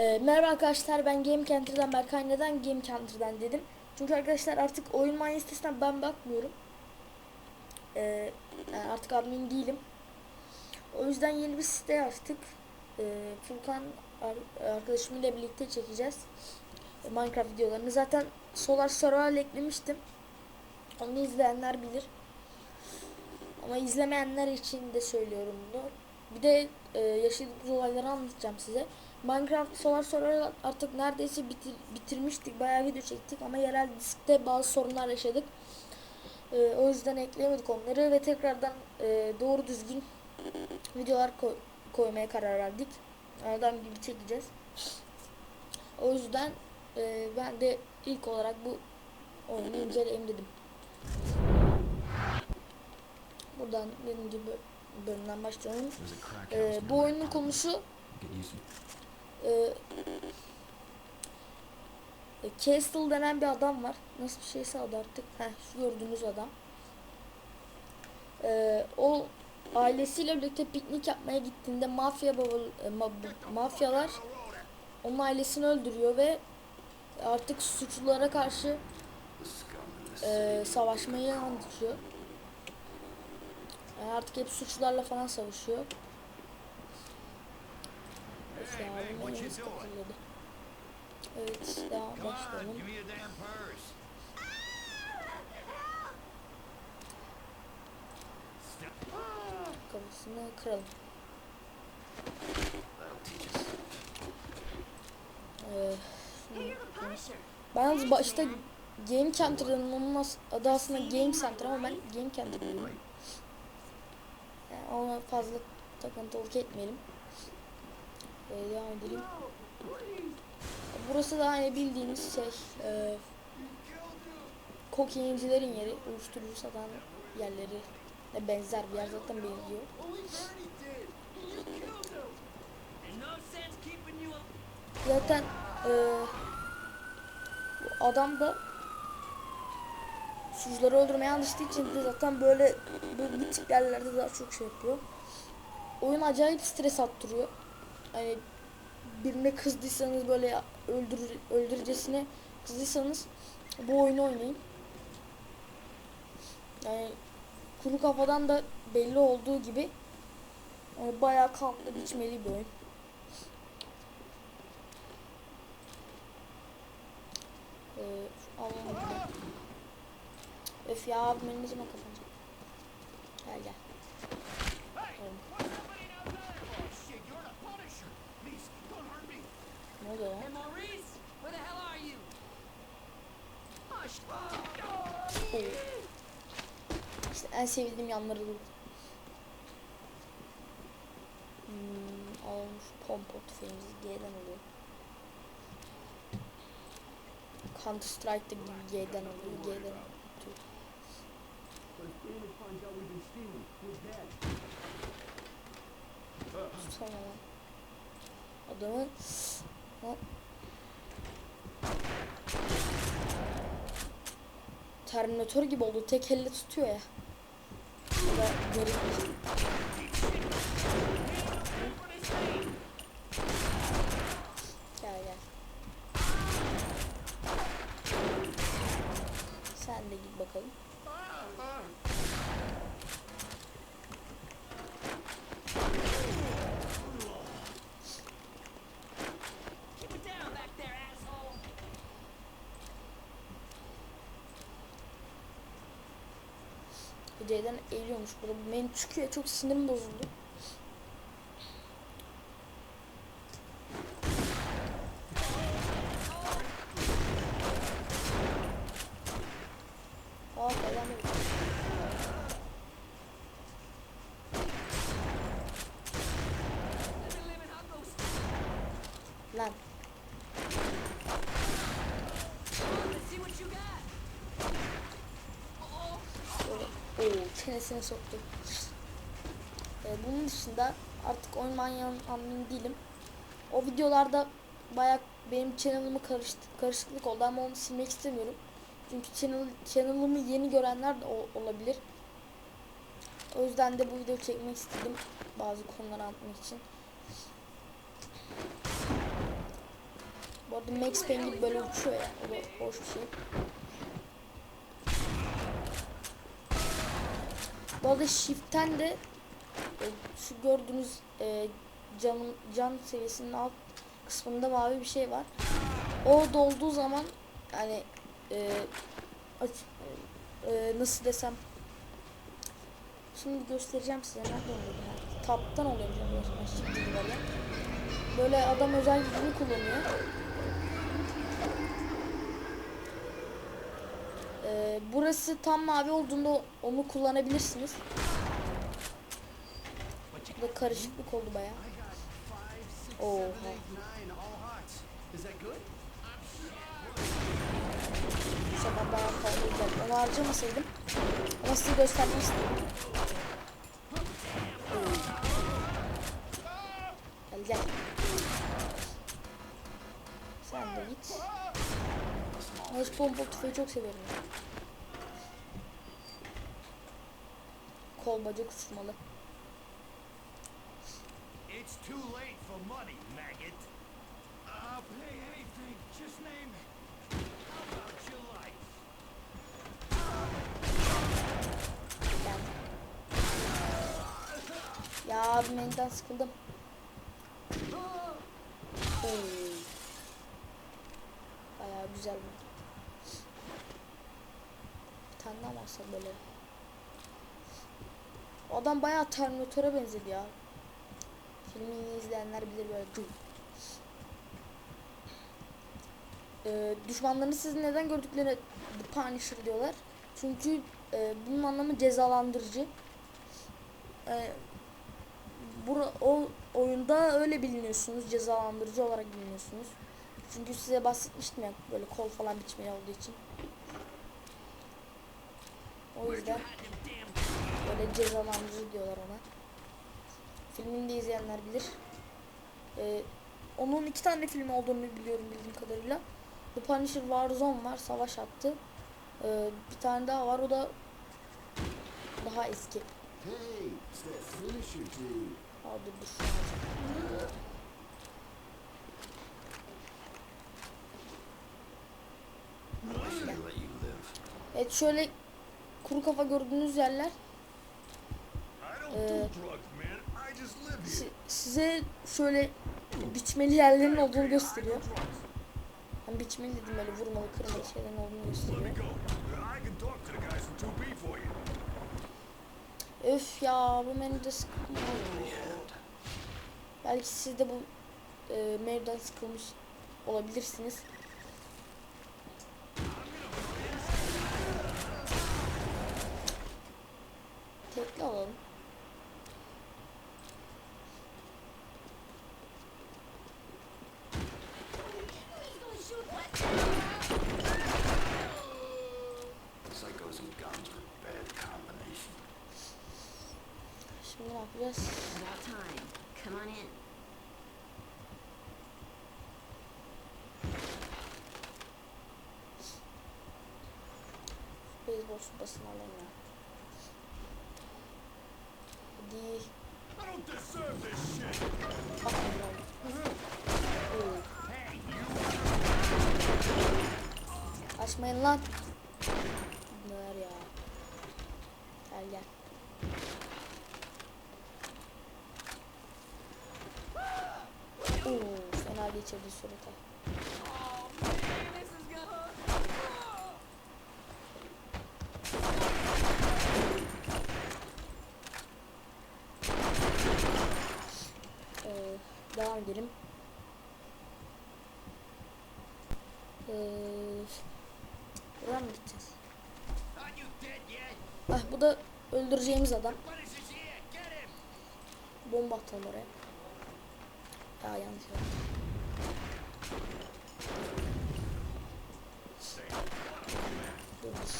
Ee, merhaba arkadaşlar ben Game Counter'dan Berkay neden Game Counter'dan dedim. Çünkü arkadaşlar artık oyun manya sitesinden ben bakmıyorum. Ee, yani artık admin değilim. O yüzden yeni bir site açtık. Ee, Furkan ar- arkadaşımla birlikte çekeceğiz. Ee, Minecraft videolarını. Zaten Solar Survival eklemiştim. Onu izleyenler bilir. Ama izlemeyenler için de söylüyorum bunu. Bir de e, yaşadığımız olayları anlatacağım size. Minecraft Solar Survival artık neredeyse bitir, bitirmiştik. Bayağı video çektik ama yerel diskte bazı sorunlar yaşadık. E, o yüzden ekleyemedik onları ve tekrardan e, doğru düzgün videolar koy- koymaya karar verdik. Adam gibi çekeceğiz. O yüzden e, ben de ilk olarak bu oyunu inceleyeyim dedim. Buradan birinci bö- bölümden başlayalım. Ee, bu oyunun konusu e, e, Castle denen bir adam var. Nasıl bir şeyse adı artık. Heh, şu gördüğünüz adam. E, o ailesiyle birlikte piknik yapmaya gittiğinde mafya baba, e, ma- mafyalar onun ailesini öldürüyor ve artık suçlulara karşı e, savaşmayı anlatıyor. Yani artık hep suçlularla falan savaşıyor. Of ya, bu what neyimiz you doing? takılıyordu. Evet, on, başlayalım. Kafasını kıralım. Ben yalnız başta Game Center'ın onun adı aslında Game Center ama ben Game Center diyorum. Yani ona fazla takıntılık etmeyelim. Ee, devam edelim. Burası da hani bildiğiniz şey e, kokaincilerin yeri, uyuşturucu satan yerleri ne benzer bir yer zaten benziyor. Zaten e, adam da suçluları öldürmeye alıştığı için de zaten böyle böyle bu tip yerlerde daha çok şey yapıyor. Oyun acayip stres attırıyor. Hani birine kızdıysanız böyle öldürür, öldürücesine kızdıysanız bu oyunu oynayın. Yani kuru kafadan da belli olduğu gibi yani bayağı kanlı biçmeli bir oyun. Ee, bunu. Öf ya abim ne zaman kapanacak? Gel gel. You? Hush. Oo. İşte en sevdiğim yanları bu. Hmm, almış pompa tüfeğimizi G'den alıyor. Counter Strike'da G'den alıyor. G'den alıyor. Tutsana lan. Adamı Hop. Terminator gibi oldu. Tek elle tutuyor ya. Bu da garip bir şey. Sen de git bakalım. C'den eğiliyormuş burada. Benim çıkıyor. Çok sinirim bozuldu. Çenesine soktu. Ee, bunun dışında artık oyun manyağın admini değilim. O videolarda bayağı benim channel'ımı karıştı, karışıklık oldu ama onu silmek istemiyorum. Çünkü channel, channel'ımı yeni görenler de o- olabilir. O yüzden de bu videoyu çekmek istedim. Bazı konuları anlatmak için. Bu arada Max Payne gibi böyle uçuyor ya. O da hoş bir şey. Bu arada Shift'ten de e, şu gördüğünüz e, canın can seviyesinin alt kısmında mavi bir şey var. O dolduğu zaman yani e, aç, e, nasıl desem şimdi göstereceğim size nerede oluyor bu? Taptan oluyor böyle. Böyle adam özel gücünü kullanıyor. Ee, burası tam mavi olduğunda onu kullanabilirsiniz. Burada karışıklık oldu baya. Oh? İşte ben daha güzel. Onu harcamasaydım. Ama size göstermek istedim. Gel gel. Sen de git. Ben şu pompa tüfeği çok severim. Kol bacak uçurmalı. It's too late for money, maggot. I'll pay anything. Just name it. How about your life? Gel. Ya abi menüden sıkıldım. Oy. Bayağı güzel bu. Bir tane daha varsa böyle. Adam bayağı Terminator'a benzedi ya. Filmini izleyenler bilir böyle. Ee, düşmanlarını siz neden gördüklerine The Punisher diyorlar. Çünkü e, bunun anlamı cezalandırıcı. E, bura, o oyunda öyle biliniyorsunuz. Cezalandırıcı olarak biliniyorsunuz. Çünkü size bahsetmiştim ya böyle kol falan biçmeli olduğu için. O yüzden böyle cezalandırıcı diyorlar ona. Filmini de izleyenler bilir. Ee, onun iki tane film olduğunu biliyorum bildiğim kadarıyla. The Punisher Warzone var, savaş attı. Ee, bir tane daha var, o da daha eski. Hey. Aa, dur. Evet şöyle kuru kafa gördüğünüz yerler si- size şöyle biçmeli yerlerin olduğunu gösteriyor. Yani biçmeli dedim böyle vurmalı kırmalı şeylerin olduğunu gösteriyor. go. I can talk to the guys from 2B for you. Öf ya bu menüde sıkıldım. Belki siz de bu e, menüden sıkılmış olabilirsiniz. Beyzbol sopasını alalım ya. Hadi. Bak. Açmayın lan. Bunlar ya. Gel gel. Oo, fena geçirdi surata. Devam edelim. Ee, mı gideceğiz? Ah bu da öldüreceğimiz adam. Bomba atalım oraya. Ya yanlış yaptım.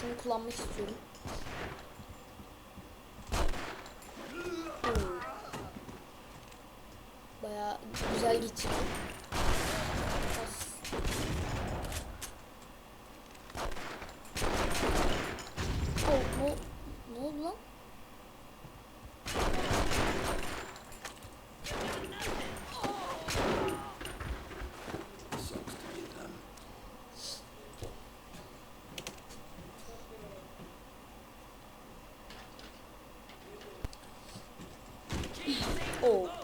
Şunu kullanmak istiyorum. Oo. Baya güzel geçirdim. Oh, ne, ne oldu lan? Oh.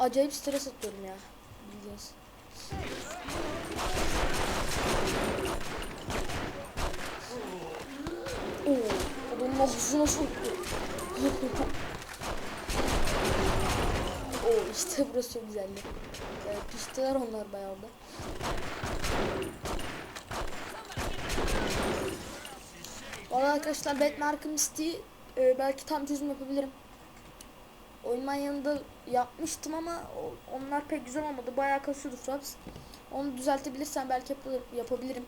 Acayip stres atıyorum ya. Bildiğiniz. Oo, adamın ağzına soktu. Oo, işte burası güzeldi. Ee, piştiler onlar bayağı da. Valla arkadaşlar Batman Arkham City e, belki tam çözüm yapabilirim. Oyun manyağında yapmıştım ama onlar pek güzel olmadı. Bayağı kasıyordu Fraps. Onu düzeltebilirsem belki yapabilirim.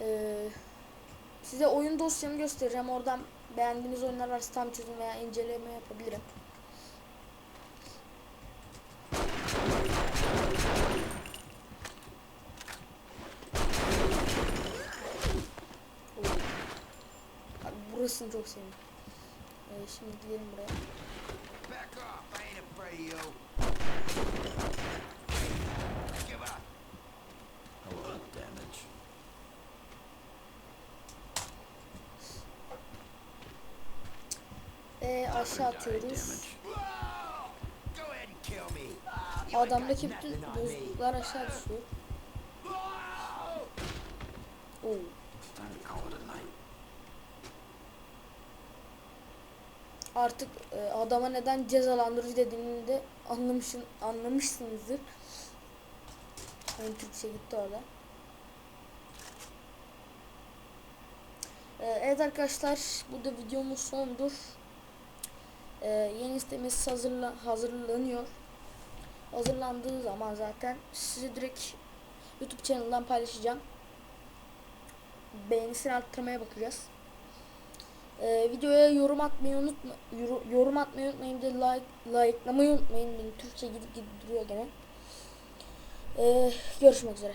Ee, size oyun dosyamı göstereceğim. Oradan beğendiğiniz oyunlar varsa tam çözüm veya inceleme yapabilirim. Abi burasını çok sevdim. Ee, şimdi gidelim buraya. Ee, aşağı atıyoruz. Adamdaki bütün bozuklar aşağı düşüyor. Whoa! Artık e, adama neden cezalandırıcı dediğini de anlamışsın, anlamışsınızdır. Yani Türkçe gitti orada. Ee, evet arkadaşlar bu da videomuz sondur. Ee, yeni sitemiz hazırla, hazırlanıyor. Hazırlandığı zaman zaten size direkt YouTube kanalından paylaşacağım. Beğenisini arttırmaya bakacağız. Ee, videoya yorum atmayı unutma yoru- yorum atmayı unutmayın de like likelamayı unutmayın. Benim Türkçe gidip gidip duruyor gene. Ee, görüşmek üzere.